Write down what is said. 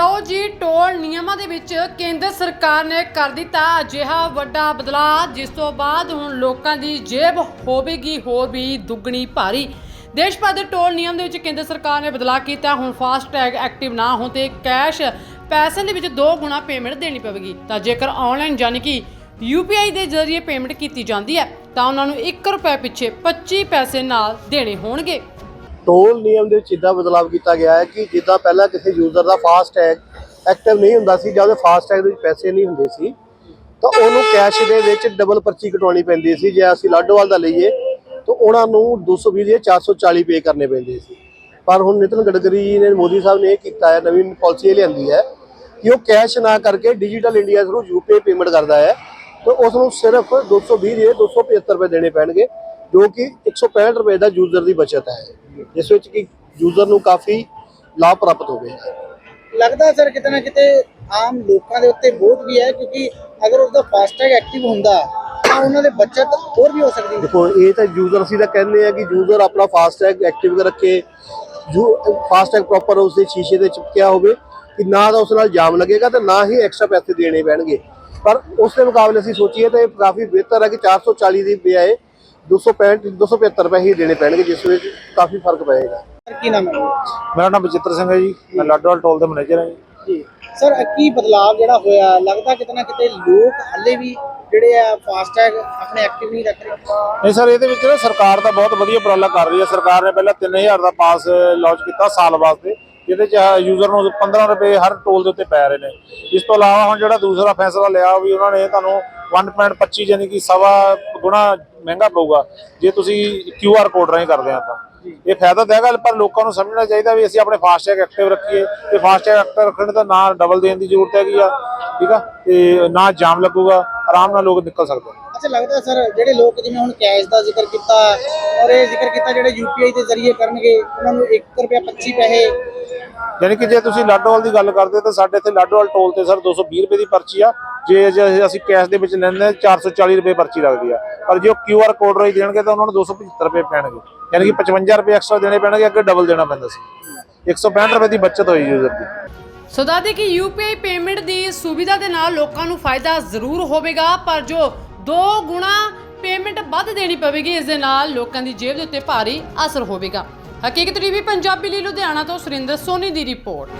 ਲਓ ਜੀ, ਟੋਲ ਨਿਯਮਾਂ ਦੇ ਵਿੱਚ ਕੇਂਦਰ ਸਰਕਾਰ ਨੇ ਕਰ ਦਿੱਤਾ ਅਜਿਹਾ ਵੱਡਾ ਬਦਲਾਅ, ਜਿਸ ਤੋਂ ਬਾਅਦ ਹੁਣ ਲੋਕਾਂ ਦੀ ਜੇਬ ਹੋਵੇਗੀ, ਹੋਰ ਵੀ ਦੁੱਗਣੀ ਭਾਰੀ। ਦੇਸ਼ ਭਰ ਦੇ ਟੋਲ ਨਿਯਮ ਦੇ ਵਿੱਚ ਕੇਂਦਰ ਸਰਕਾਰ ਨੇ ਬਦਲਾਅ ਕੀਤਾ, ਹੁਣ ਫਾਸਟ ਟੈਗ ਐਕਟਿਵ ਨਾ ਹੋਣ ਤੇ ਕੈਸ਼ ਪੈਸੇ ਦੇ ਵਿੱਚ ਦੋ ਗੁਣਾ ਪੇਮੈਂਟ ਦੇਣੀ ਪਵੇਗੀ। ਤਾਂ ਜੇਕਰ ਆਨਲਾਈਨ ਯਾਨੀ ਕਿ UPI ਦੇ ਜ਼ਰੀਏ ਪੇਮੈਂਟ ਕੀਤੀ ਜਾਂਦੀ ਹੈ, ਤਾਂ ਉਹਨਾਂ ਨੂੰ 1 ਰੁਪਏ ਪਿੱਛੇ 25 ਪੈਸੇ ਨਾਲ ਦੇਣੇ ਹੋਣਗੇ। ਟੋਲ ਨਿਯਮ ਦੇ ਵਿੱਚ ਇਦਾਂ ਬਦਲਾਵ ਕੀਤਾ ਗਿਆ ਹੈ ਕਿ ਜਿੱਦਾਂ ਪਹਿਲਾਂ ਕਿਸੇ ਯੂਜ਼ਰ ਦਾ ਫਾਸਟ ਟੈਗ ਐਕਟਿਵ ਨਹੀਂ ਹੁੰਦਾ ਸੀ ਜਾਂ ਉਹਦੇ ਫਾਸਟ ਟੈਗ ਦੇ ਵਿੱਚ ਪੈਸੇ ਨਹੀਂ ਹੁੰਦੇ ਸੀ, ਤਾਂ ਉਹਨੂੰ ਕੈਸ਼ ਦੇ ਵਿੱਚ ਡਬਲ ਪਰਚੀ ਕਟਵਾਉਣੀ ਪੈਂਦੀ ਸੀ, ਜੇ ਅਸੀਂ ਲਾਡੋਵਾਲ ਦਾ ਲਈਏ, ਤਾਂ ਉਹਨਾਂ ਨੂੰ 220 ਦੇ 440 ਪੇ ਕਰਨੇ ਪੈਂਦੇ ਸੀ। ਪਰ ਹੁਣ ਨਿਤਨ ਗਡਕਰੀ ਜੀ ਨੇ, ਮੋਦੀ ਸਾਹਿਬ ਨੇ ਇਹ ਕੀਤਾ ਹੈ ਨਵੀਂ ਪਾਲਿਸੀ ਲਿਆਂਦੀ ਹੈ ਕਿ ਉਹ ਕੈਸ਼ ਨਾ ਕਰਕੇ digital India through UPI payment ਕਰਦਾ ਹੈ, ਤਾਂ ਉਸ ਨੂੰ ਸਿਰਫ 220 ਦੇ 275 ਰੁਪਏ ਦੇਣੇ ਪੈਣਗੇ। ਜੋ ਕਿ 165 ਰੁਪਏ ਦਾ ਯੂਜ਼ਰ ਦੀ ਬਚਤ ਹੈ। ਜਿਸ ਵਿੱਚ ਕਿ ਯੂਜ਼ਰ ਨੂੰ ਕਾਫੀ ਲਾਭ ਪ੍ਰਾਪਤ ਹੋਵੇਗਾ ਲੱਗਦਾ ਸਰ ਕਿਤੇ ਨਾ ਕਿਤੇ ਆਮ ਲੋਕਾਂ ਦੇ ਉੱਤੇ ਬੋਝ ਵੀ ਹੈ ਕਿਉਂਕਿ ਅਗਰ ਉਸਦਾ ਫਾਸਟੈਗ ਐਕਟਿਵ ਹੁੰਦਾ ਤਾਂ ਉਹਨਾਂ ਦੇ ਬੱਚਤ ਹੋਰ ਵੀ ਹੋ ਸਕਦੀ ਹੈ। ਦੇਖੋ ਇਹ ਤਾਂ ਯੂਜ਼ਰ ਅਸੀਂ ਤਾਂ ਕਹਿੰਦੇ ਆ ਕਿ ਯੂਜ਼ਰ ਆਪਣਾ ਫਾਸਟੈਗ ਐਕਟਿਵ ਰੱਖੇ ਜੋ ਫਾਸਟੈਗ ਪ੍ਰੋਪਰ ਉਸ ਦੇ ਸ਼ੀਸ਼ੇ ਤੇ ਚਿਪਕਿਆ ਹੋਵੇ ਕਿ ਨਾ ਤਾਂ ਉਸ ਨਾਲ ਜਾਮ ਲੱਗੇਗਾ ਤੇ ਨਾ ਹੀ ਐਕਸਟਰਾ ਪੈਸੇ ਦੇਣੇ ਪੈਣਗੇ। ਪਰ ਉਸ ਦੇ ਮੁਕਾਬਲੇ ਅਸੀਂ ਸੋਚੀਏ ਤਾਂ ਇਹ ਕਾਫੀ ਬਿਹਤਰ ਹੈ ਕਿ 440 ਦੀ ਬਜਾਏ 265 275 ਰੁਪਏ ਹੀ ਦੇਣੇ ਪੈਣਗੇ ਜਿਸ ਵਿੱਚ ਕਾਫੀ ਫ਼ਰਕ ਪਏਗਾ। ਸਰ ਕੀ ਨਾਮ ਹੈ? ਮੇਰਾ ਨਾਮ ਬਚਿੱਤਰ ਸਿੰਘ ਹੈ ਜੀ। ਮੈਂ ਲਾਡੋਵਾਲ ਟੋਲ ਦੇ ਮੈਨੇਜਰ ਹਾਂ ਜੀ। ਜੀ। ਸਰ ਕੀ ਬਦਲਾਅ ਜਿਹੜਾ ਹੋਇਆ ਲੱਗਦਾ ਕਿਤੇ ਨਾ ਕਿਤੇ ਲੋਕ ਹੱਲੇ ਵੀ ਜਿਹੜੇ ਆ ਫਾਸਟੈਗ ਆਪਣੇ ਐਕਟਿਵ ਨਹੀਂ ਰੱਖ ਰਹੇ? ਨਹੀਂ ਸਰ ਇਹਦੇ ਵਿੱਚ ਨਾ ਸਰਕਾਰ ਦਾ ਬਹੁਤ ਵਧੀਆ ਉਪਰਾਲਾ ਕਰ ਰਹੀ ਹੈ। ਸਰਕਾਰ ਨੇ ਪਹਿਲਾਂ 3000 ਦਾ ਪਾਸ ਲਾਂਚ ਕੀਤਾ ਸਾਲ ਵਾਸਤੇ ਜਿਹਦੇ ਚ ਯੂਜ਼ਰ ਨੂੰ 15 ਰੁਪਏ ਹਰ ਟੋਲ ਦੇ ਉੱਤੇ ਪੈ ਰਹੇ ਨੇ। ਇਸ ਤੋਂ ਇਲਾਵਾ ਹੁਣ ਜਿਹੜਾ ਦੂਸਰਾ ਫੈਸਲਾ ਲਿਆ ਵੀ ਉਹਨਾਂ ਨੇ ਤੁਹਾਨੂੰ 1.25 ਯਾਨੀ ਕਿ ਸਵਾ ਗੁਣਾ ਮਹਿੰਗਾ ਪਊਗਾ। ਜੇ ਤੁਸੀਂ QR ਕੋਡ ਰਾਹੀਂ ਕਰਦੇ ਆ ਤਾਂ। ਇਹ ਫਾਇਦਾ ਤਾਂ ਹੈਗਾ ਪਰ ਲੋਕਾਂ ਨੂੰ ਸਮਝਣਾ ਚਾਹੀਦਾ ਵੀ ਅਸੀਂ ਆਪਣੇ ਫਾਸਟੈਗ ਐਕਟਿਵ ਰੱਖੀਏ। ਤੇ ਫਾਸਟੈਗ ਐਕਟਿਵ ਰੱਖਣ ਦਾ ਨਾ ਡਬਲ ਦੇਣ ਦੀ ਜ਼ਰੂਰਤ ਹੈਗੀ ਆ ਠੀਕ ਆ? ਤੇ ਨਾ ਜਾਮ ਲੱਗੂਗਾ ਆਰਾਮ ਨਾਲ ਲੋਕ ਨਿਕਲ ਸਕਦੇ ਅੱਛਾ ਲੱਗਦਾ ਸਰ ਜਿਹੜੇ ਲੋਕ ਜਿਵੇਂ ਹੁਣ ਕੈਸ਼ ਦਾ ਜ਼ਿਕਰ ਕੀਤਾ ਔਰ ਇਹ ਜ਼ਿਕਰ ਕੀਤਾ ਜਿਹੜੇ UPI ਦੇ ਜ਼ਰੀਏ ਕਰਨਗੇ ਉਹਨਾਂ ਨੂੰ 1 ਰੁਪਿਆ 25 ਪੈਸੇ ਯਾਨੀ ਕਿ ਜੇ ਤੁਸੀਂ ਲਾਡੋਵਾਲ ਦੀ ਗੱਲ ਕਰਦੇ ਤਾਂ ਸਾਡੇ ਇੱਥੇ ਲਾਡੋਵਾਲ ਟੋਲ ਤੇ ਸਰ 220 ਰੁਪਏ ਦੀ ਪਰਚੀ ਆ। ਜੇ ਜੇ ਅਸੀਂ ਕੈਸ਼ ਦੇ ਵਿੱਚ ਲੈਂਦੇ ਹਾਂ 440 ਰੁਪਏ ਪਰਚੀ ਲੱਗਦੀ ਆ। ਪਰ ਜੇ ਉਹ QR ਕੋਡ ਰਾਹੀਂ ਦੇਣਗੇ ਤਾਂ ਉਹਨਾਂ ਨੂੰ 275 ਰੁਪਏ ਪੈਣਗੇ। ਯਾਨੀ ਕਿ 55 ਰੁਪਏ ਐਕਸਟਰਾ ਦੇਣੇ ਪੈਣਗੇ, ਅੱਗੇ ਡਬਲ ਦੇਣਾ ਪੈਂਦਾ ਸੀ। 165 ਰੁਪਏ ਦੀ ਬਚਤ ਹੋਈ ਯੂਜ਼ਰ ਦੀ। ਸੋ ਦੱਸਦੇ ਕਿ UPI ਪੇਮੈਂਟ ਦੀ ਸੁਵਿਧਾ ਦੇ ਨਾਲ ਲੋਕਾਂ ਨੂੰ ਫਾਇਦਾ ਜ਼ਰੂਰ ਹੋਵੇਗਾ, ਪਰ ਜੋ ਦੋ ਗੁਣਾ ਪੇਮੈਂਟ ਵੱਧ ਦੇਣੀ ਪਵੇਗੀ, ਇਸ ਦੇ ਨਾਲ ਲੋਕਾਂ ਦੀ ਜੇਬ ਦੇ ਉੱਤੇ ਭਾਰੀ ਅਸਰ ਹੋਵੇਗਾ। ਹਕੀਕਤ ਟੀਵੀ ਪੰਜਾਬੀ ਲਈ ਲੁਧਿਆਣਾ ਤੋਂ ਸੁਰਿੰਦਰ ਸੋਨੀ ਦੀ ਰਿਪੋਰਟ।